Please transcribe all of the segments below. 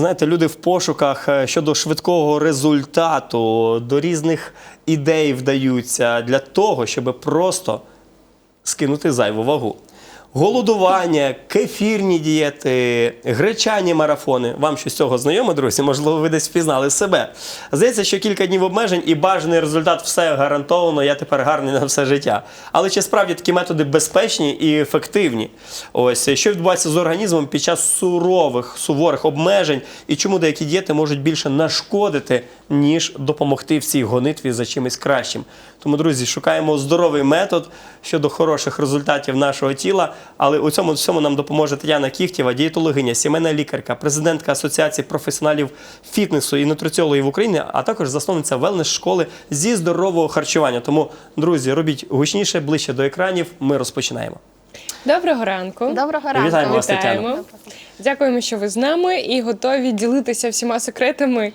Знаєте, люди в пошуках е, щодо швидкого результату, до різних ідей вдаються для того, щоб просто скинути зайву вагу. Голодування, кефірні дієти, гречані марафони. Вам щось цього знайомо, друзі? Можливо, ви десь впізнали себе. Здається, що кілька днів обмежень і бажаний результат все гарантовано. Я тепер гарний на все життя. Але чи справді такі методи безпечні і ефективні? Ось що відбувається з організмом під час сурових суворих обмежень, і чому деякі дієти можуть більше нашкодити, ніж допомогти в цій гонитві за чимось кращим? Тому, друзі, шукаємо здоровий метод щодо хороших результатів нашого тіла. Але у цьому всьому нам допоможе Тетяна Кіхтєва, дієтологиня, сімейна лікарка, президентка Асоціації професіоналів фітнесу і нутриціологів України, а також засновниця велнес-школи зі здорового харчування. Тому, друзі, робіть гучніше, ближче до екранів. Ми розпочинаємо. Доброго ранку. Доброго ранку. Вітаємо вас, Вітаємо. Дякуємо, що ви з нами і готові ділитися всіма секретами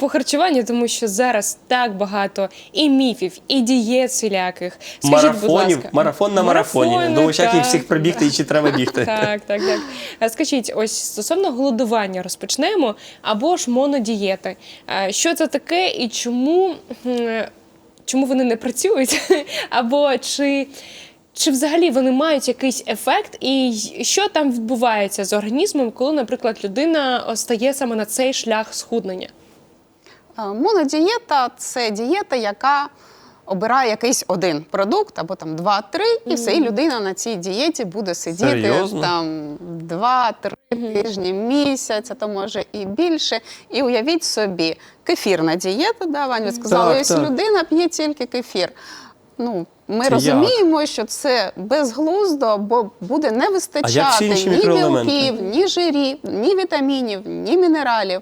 по харчуванню, тому що зараз так багато і міфів, і дієт всіляких. Скажіть, будь Марафонів, ласка, марафон на марафоні. Марафони, Думаю, як їх всіх прибігти і чи треба бігти. Так, так, так. Скажіть, ось стосовно голодування розпочнемо або ж монодієти. Що це таке і чому, чому вони не працюють? Або чи, чи взагалі вони мають якийсь ефект, і що там відбувається з організмом, коли, наприклад, людина стає саме на цей шлях схуднення? Е, Монодієта це дієта, яка обирає якийсь один продукт або там два-три, і все, і людина на цій дієті буде сидіти Серйозно? там два-три тижні, місяць, а то може і більше. І уявіть собі, кефірна дієта, да, сказали, Так, ось так. людина п'є тільки кефір. Ну, ми Це розуміємо, що це безглуздо, бо буде не вистачати ні білків, ні жирів, ні вітамінів, ні мінералів.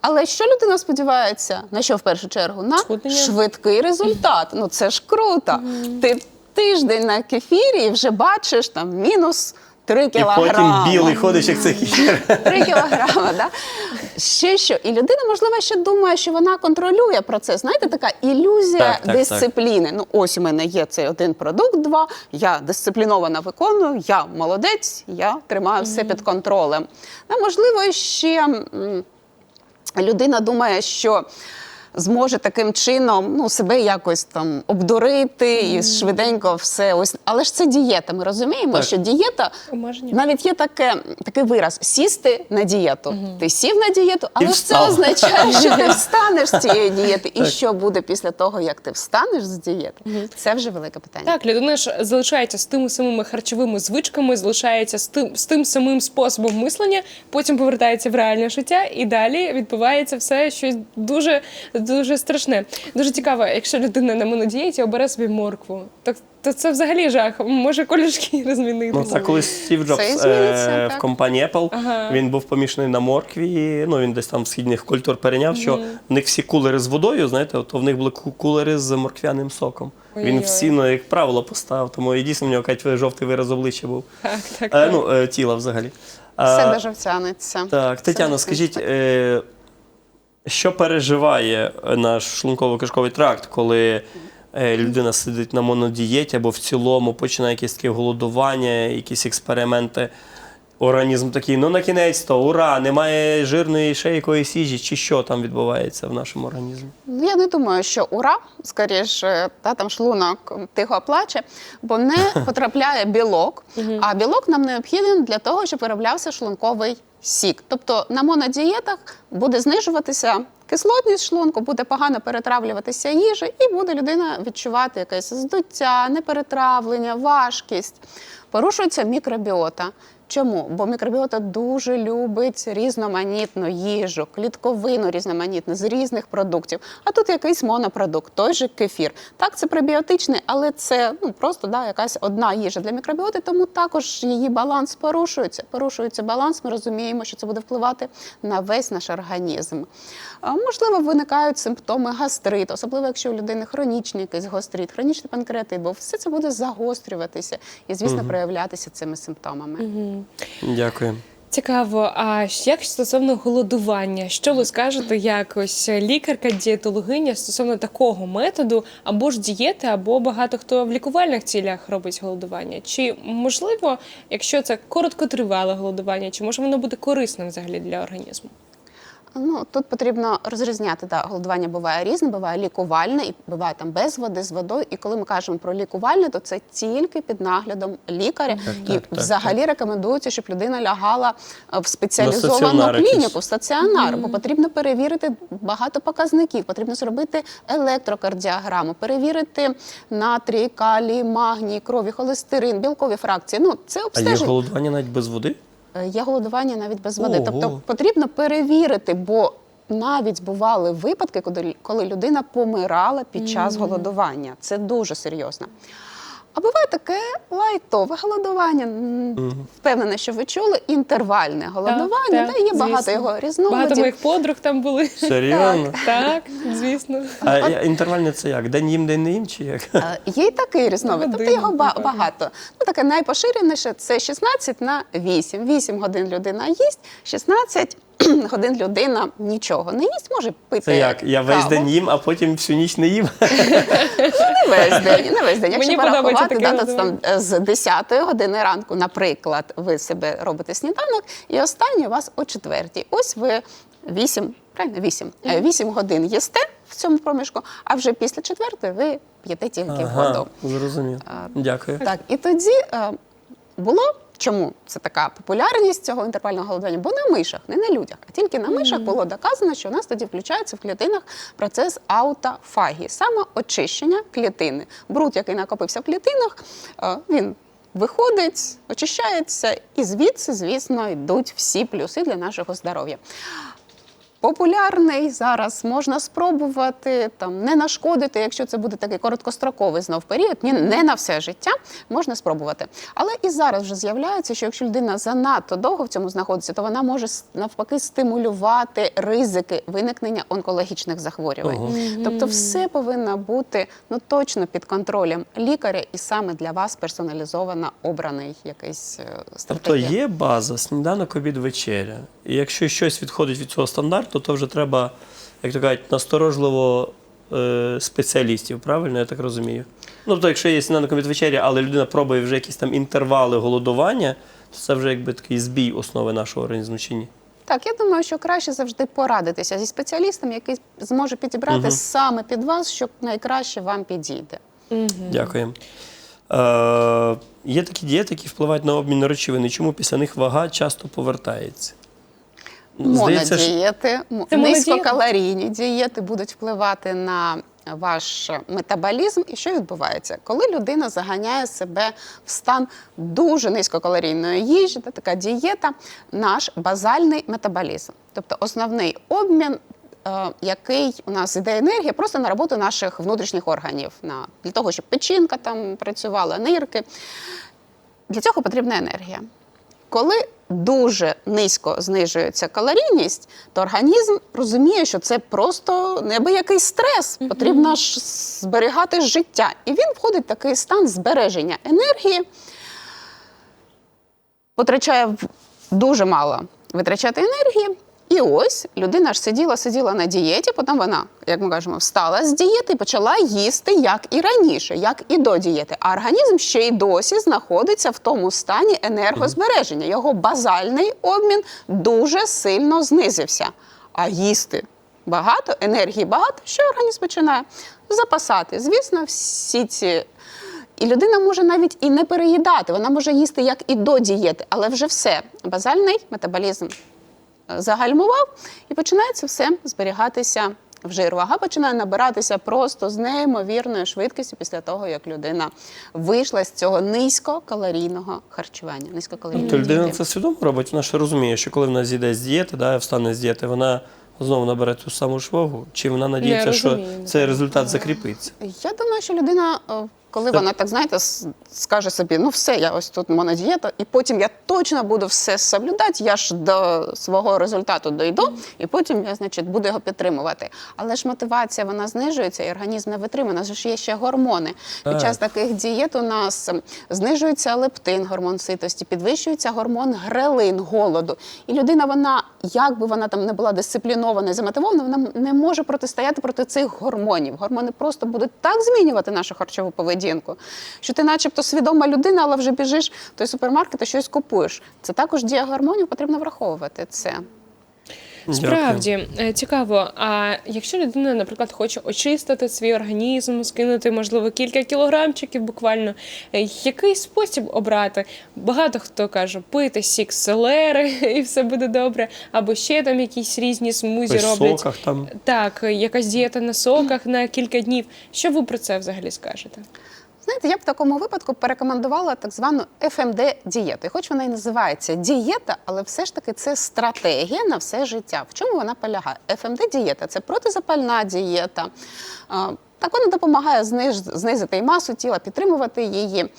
Але що людина сподівається? На що в першу чергу? На Сходення. швидкий результат. Ну це ж круто. Ти тиждень на кефірі і вже бачиш там мінус 3 І кілограми. потім білий ходиш, як цей кефір. 3 кілограми, да? Ще що? І людина, можливо, ще думає, що вона контролює процес. Знаєте, така ілюзія Так, так, дисципліни. Ну, ось у мене є цей один продукт, два. Я дисципліновано виконую, я молодець, я тримаю все під контролем. Ну, можливо, ще людина думає, що. Зможе таким чином ну, себе якось там обдурити і швиденько все. Ось, але ж це дієта. Ми розуміємо, Так. що дієта Обмеження. навіть є таке, такий вираз сісти на дієту. Ти сів на дієту, але ж це встав. означає, що ти встанеш з цієї дієти. І Так. що буде після того, як ти встанеш з дієти? Це вже велике питання. Так, людина ж залишається з тими самими харчовими звичками, залишається з тим, з тим самим способом мислення, потім повертається в реальне життя, і далі відбувається все щось дуже дуже страшне. Дуже цікаво, якщо людина на монодієті обере собі моркву, так то це взагалі жах. Може колір шкіри змінитися. Ну, це коли Стів Джобс е, в компанії Apple, Ага. він був помішаний на моркві. Ну він десь там східних культур перейняв, що в них всі кулери з водою, знаєте, то в них були кулери з морквяним соком. Він Ой-ой. всі, ну, як правило, поставив, тому і дійсно в нього кажуть, жовтий вираз обличчя був. Так, так, Е, ну, е, тіла взагалі. Все Е, дуже втягнеться. Так, Тетяно, скажіть, е, що переживає наш шлунково-кишковий тракт, коли е, людина сидить на монодієті або в цілому починає якісь такі голодування, якісь експерименти? Організм такий, ну на кінець то ура, немає жирної ще якоїсь їжі, чи що там відбувається в нашому організмі? Я не думаю, що ура, скоріше, та там шлунок тихо плаче, бо не потрапляє білок. А білок нам необхіден для того, щоб вироблявся шлунковий сік. Тобто на монодієтах буде знижуватися кислотність шлунку, буде погано перетравлюватися їжа, і буде людина відчувати якесь здуття, неперетравлення, важкість. Порушується мікробіота. Чому? Бо мікробіота дуже любить різноманітну їжу, клітковину різноманітну з різних продуктів. А тут якийсь монопродукт, той же кефір. Так, це пребіотичний, але це ну просто да, якась одна їжа для мікробіоти, тому також її баланс порушується. Порушується баланс. Ми розуміємо, що це буде впливати на весь наш організм. А, Можливо, виникають симптоми гастриту, особливо якщо у людини хронічний якийсь гастрит, хронічний панкреатит, бо все це буде загострюватися і, звісно, проявлятися цими симптомами. Дякую. Цікаво, а як стосовно голодування, що ви скажете якось лікарка, дієтологиня стосовно такого методу, або ж дієти, або багато хто в лікувальних цілях робить голодування? Чи можливо, якщо це короткотривале голодування, чи може воно бути корисним взагалі для організму? Ну тут потрібно розрізняти. Да, голодування буває різне, буває лікувальне і буває там без води, з водою. І коли ми кажемо про лікувальне, то це тільки під наглядом лікаря. Так, і так, так, взагалі рекомендується, щоб людина лягала е, в спеціалізовану клініку, в стаціонар, бо потрібно перевірити багато показників. Потрібно зробити електрокардіограму, перевірити натрій, калій, магній, крові, холестерин, білкові фракції. Ну це А є голодування навіть без води? Е, Є голодування навіть без води. Ого. Тобто потрібно перевірити, бо навіть бували випадки, коли, коли людина помирала під час голодування. Це дуже серйозно. А буває таке лайтове голодування. Впевнена, що ви чули інтервальне голодування. Так, та є багато звісно. його різновидів. Багато моїх подруг там були. Серйозно? Так, звісно. А я- інтервальне це як? День їм, день не їм чи як? Е, Є й такий різновид, тобто Годинник, його ба- напевно. багато. Ну, таке найпоширеніше це 16 на 8. 8 годин людина їсть, 16 годин людина нічого не їсть, може пити. Це як? Я весь день їм, а потім всю ніч не їм. Не весь день, не весь день. Якщо Мені порахувати, таке да, то там е, з 10 години ранку, наприклад, ви себе робите сніданок, і останній у вас о 4. Ось ви 8, правильно, 8, 8 годин їсте в цьому проміжку, а вже після четвертої ви п'єте тільки Ага, воду. зрозумів. Дякую. Так, і тоді е, було. Чому це така популярність цього інтервального голодування? Бо на мишах, не на людях, а тільки на мишах було доказано, що у нас тоді включається в клітинах процес аутофагії, саме очищення клітини. Бруд, який накопився в клітинах, е, він виходить, очищається, і звідси, звісно, йдуть всі плюси для нашого здоров'я. Популярний зараз можна спробувати там не нашкодити, якщо це буде такий короткостроковий знов період, ні, не на все життя можна спробувати. Але і зараз вже з'являється, що якщо людина занадто довго в цьому знаходиться, то вона може навпаки стимулювати ризики виникнення онкологічних захворювань. Ого. Тобто, все повинно бути ну точно під контролем лікаря, і саме для вас персоналізовано обраний якийсь е, Тобто є база, сніданок, обід, вечеря. І якщо щось відходить від цього стандарту, то вже треба, як то кажуть, насторожливо е, спеціалістів, правильно, я так розумію? Ну, тобто, якщо є сніданок, вечеря, але людина пробує вже якісь там інтервали голодування, то це вже якби такий збій основи нашого організму чи ні? Так, я думаю, що краще завжди порадитися зі спеціалістом, який зможе підібрати саме під вас, що найкраще вам підійде. Дякую. Е, є такі дієти, які впливають на обмін речовини. Чому після них вага часто повертається? Здається, що- Монодієти, м- Це монодієти? низькокалорійні дієти будуть впливати на ваш метаболізм. І що відбувається? Коли людина заганяє себе в стан дуже низькокалорійної їжі, та така дієта, наш базальний метаболізм, тобто основний обмін. е, Який у нас іде енергія просто на роботу наших внутрішніх органів, на для того, щоб печінка там працювала, нирки. Для цього потрібна енергія. Коли дуже низько знижується калорійність, то організм розуміє, що це просто неабиякий стрес. Потрібно ж зберігати життя. І він входить в такий стан збереження енергії, потрачає дуже мало витрачати енергії. І ось людина ж сиділа, сиділа на дієті, потім вона, як ми кажемо, встала з дієти і почала їсти як і раніше, як і до дієти. А організм ще й досі знаходиться в тому стані енергозбереження. Його базальний обмін дуже сильно знизився. А їсти багато, енергії багато, що організм починає запасати. Звісно, всі ці і людина може навіть і не переїдати, вона може їсти як і до дієти, але вже все. Базальний метаболізм загальмував і починає це все зберігатися в жир. Вага починає набиратися просто з неймовірною швидкістю після того, як людина вийшла з цього низькокалорійного харчування. Низькокалорійної Тобто людина це свідомо робить, вона ще розуміє, що коли вона зійде з дієти, да, встане з дієти, вона знову набере ту саму ж вагу, чи вона надіється, що цей результат закріпиться. Я думаю, що людина, е, коли вона так знаєте, скаже собі, ну все, я ось тут монодієта, і потім я точно буду все соблюдати, я ж до свого результату дойду, і потім я, значить, буду його підтримувати. Але ж мотивація вона знижується, і організм не витримує. У нас ж є ще гормони. Так. Під час таких дієт у нас ем, знижується лептин, гормон ситості, підвищується гормон грелин, голоду. І людина, вона, як би вона там не була дисциплінована і замотивована, вона не може протистояти проти цих гормонів. Гормони просто будуть так змінювати нашу харчову поведінку, що ти, начебто, свідома людина, але вже біжиш в той супермаркет і щось купуєш. Це також дія гормонів, потрібно враховувати це. Справді е, цікаво. А якщо людина, наприклад, хоче очистити свій організм, скинути, можливо, кілька кілограмчиків буквально, е, який спосіб обрати? Багато хто каже, пити сік селери і все буде добре, або ще там якісь різні смузі При роблять. соках там. Так, якась дієта на соках на кілька днів. Що ви про це взагалі скажете? Знаєте, я б в такому випадку порекомендувала так звану ФМД-дієту. І хоч вона і називається дієта, але все ж таки це стратегія на все життя. В чому вона полягає? ФМД-дієта це протизапальна дієта. Так вона допомагає знизити і масу тіла, підтримувати її.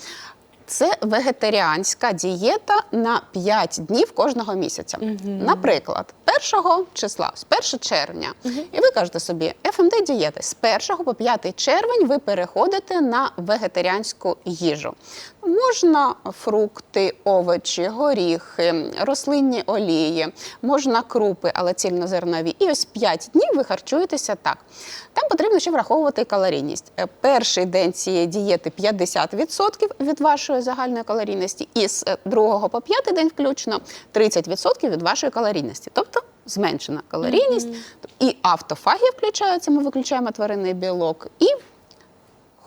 Це вегетаріанська дієта на 5 днів кожного місяця. Наприклад, 1 числа, з 1 червня, і ви кажете собі, ФМД дієта з 1 по 5 червень ви переходите на вегетаріанську їжу. Можна фрукти, овочі, горіхи, рослинні олії, можна крупи, але цільнозернові. І ось 5 днів ви харчуєтеся так. Там потрібно ще враховувати калорійність. Е, Перший день цієї дієти 50% від вашої загальної калорійності, і з е, другого по п'ятий день включно 30% від вашої калорійності. Тобто зменшена калорійність. І автофаги включаються, ми виключаємо тваринний білок, і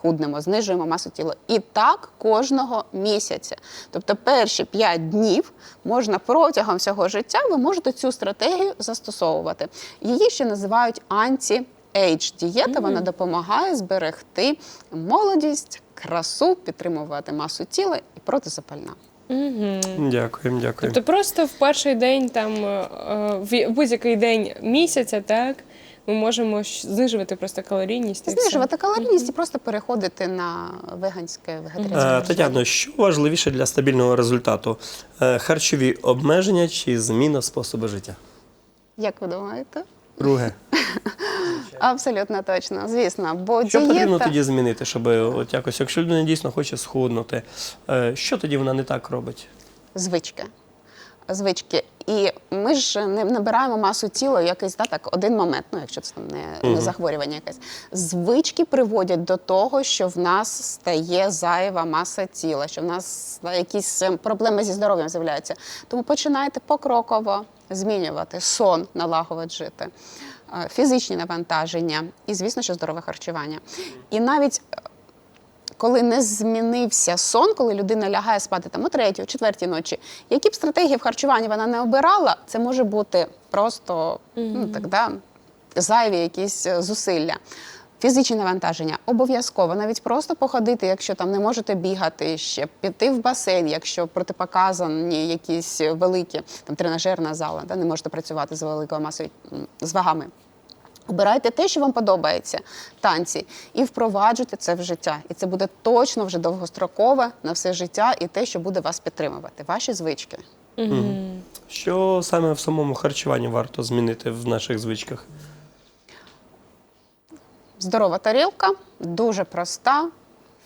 худнемо, знижуємо масу тіла. І так кожного місяця. Тобто перші 5 днів можна протягом всього життя, ви можете цю стратегію застосовувати. Її ще називають анті. Ейдж дієта вона допомагає зберегти молодість, красу, підтримувати масу тіла і протизапальна. Угу. Дякуємо, дякуємо. Тобто просто в перший день, там е, е, в будь-який день місяця, так ми можемо знижувати просто калорійність. і все. Знижувати калорійність і просто переходити на веганське вегетаріанське. Е. Тетяно, що важливіше для стабільного результату? Харчові обмеження чи зміна способу життя? Як ви думаєте? Друге. Абсолютно точно, звісно. Бо Що дієта... потрібно тоді змінити, щоб от якось, якщо людина дійсно хоче схуднути, е, що тоді вона не так робить? звички. Звички. І ми ж не набираємо масу тіла якийсь да, так, один момент, ну якщо це там не, не захворювання якесь. Звички приводять до того, що в нас стає зайва маса тіла, що в нас да, якісь е, проблеми зі здоров'ям з'являються. Тому починайте покроково змінювати сон, налагоджити, е, фізичні навантаження і, звісно, що здорове харчування. І навіть коли не змінився сон, коли людина лягає спати там о третій, о четвертій ночі, які б стратегії в харчуванні вона не обирала, це може бути просто ну, так, да, зайві якісь е, зусилля. Фізичні навантаження обов'язково, навіть просто походити, якщо там не можете бігати ще, піти в басейн, якщо протипоказані якісь великі там тренажерна зала, да, не можете працювати з великою масою з вагами. Обирайте те, що вам подобається, танці, і впроваджуйте це в життя. І це буде точно вже довгострокове на все життя, і те, що буде вас підтримувати. Ваші звички. Що саме в самому харчуванні варто змінити в наших звичках? Здорова тарілка, дуже проста.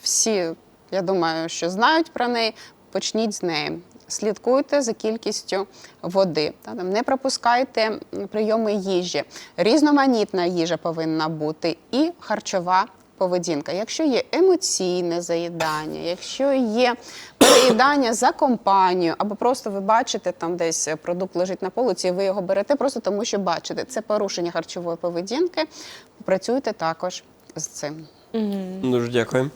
Всі, я думаю, що знають про неї. Почніть з неї. Слідкуйте за кількістю води. Не пропускайте прийоми їжі. Різноманітна їжа повинна бути і харчова поведінка. Якщо є емоційне заїдання, якщо є переїдання за компанію, або просто ви бачите, там десь продукт лежить на полиці, і ви його берете просто тому, що бачите. Це порушення харчової поведінки. Працюйте також з цим. Дуже дякуємо.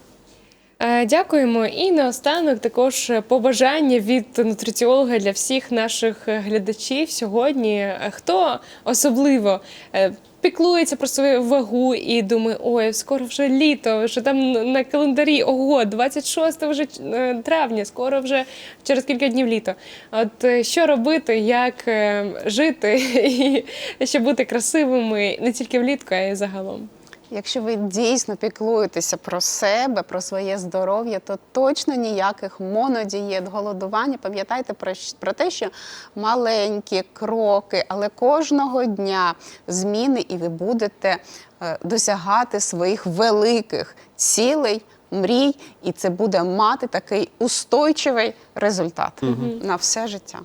Е, Дякуємо. І наостанок також побажання від нутриціолога для всіх наших глядачів сьогодні. Хто особливо е, піклується про свою вагу і думає, ой, скоро вже літо, що там на календарі, ого, 26 вже е, травня, скоро вже через кілька днів літо. От е, що робити, як е, жити, і щоб бути красивими не тільки влітку, а й загалом. Якщо ви дійсно піклуєтеся про себе, про своє здоров'я, то точно ніяких монодієт, голодування. Пам'ятайте про, про те, що маленькі кроки, але кожного дня зміни, і ви будете е, досягати своїх великих цілей, мрій, і це буде мати такий устойчивий результат на все життя.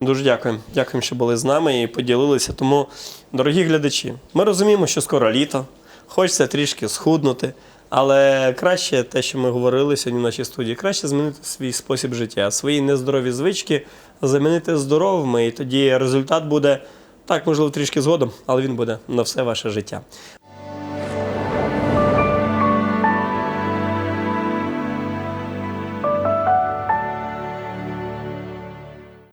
Дуже дякуємо. Дякуємо, що були з нами і поділилися. Тому, дорогі глядачі, ми розуміємо, що скоро літо, хочеться трішки схуднути, але краще те, що ми говорили сьогодні в нашій студії, краще змінити свій спосіб життя, свої нездорові звички замінити здоровими, і тоді результат буде Так, можливо, трішки згодом, але він буде на все ваше життя.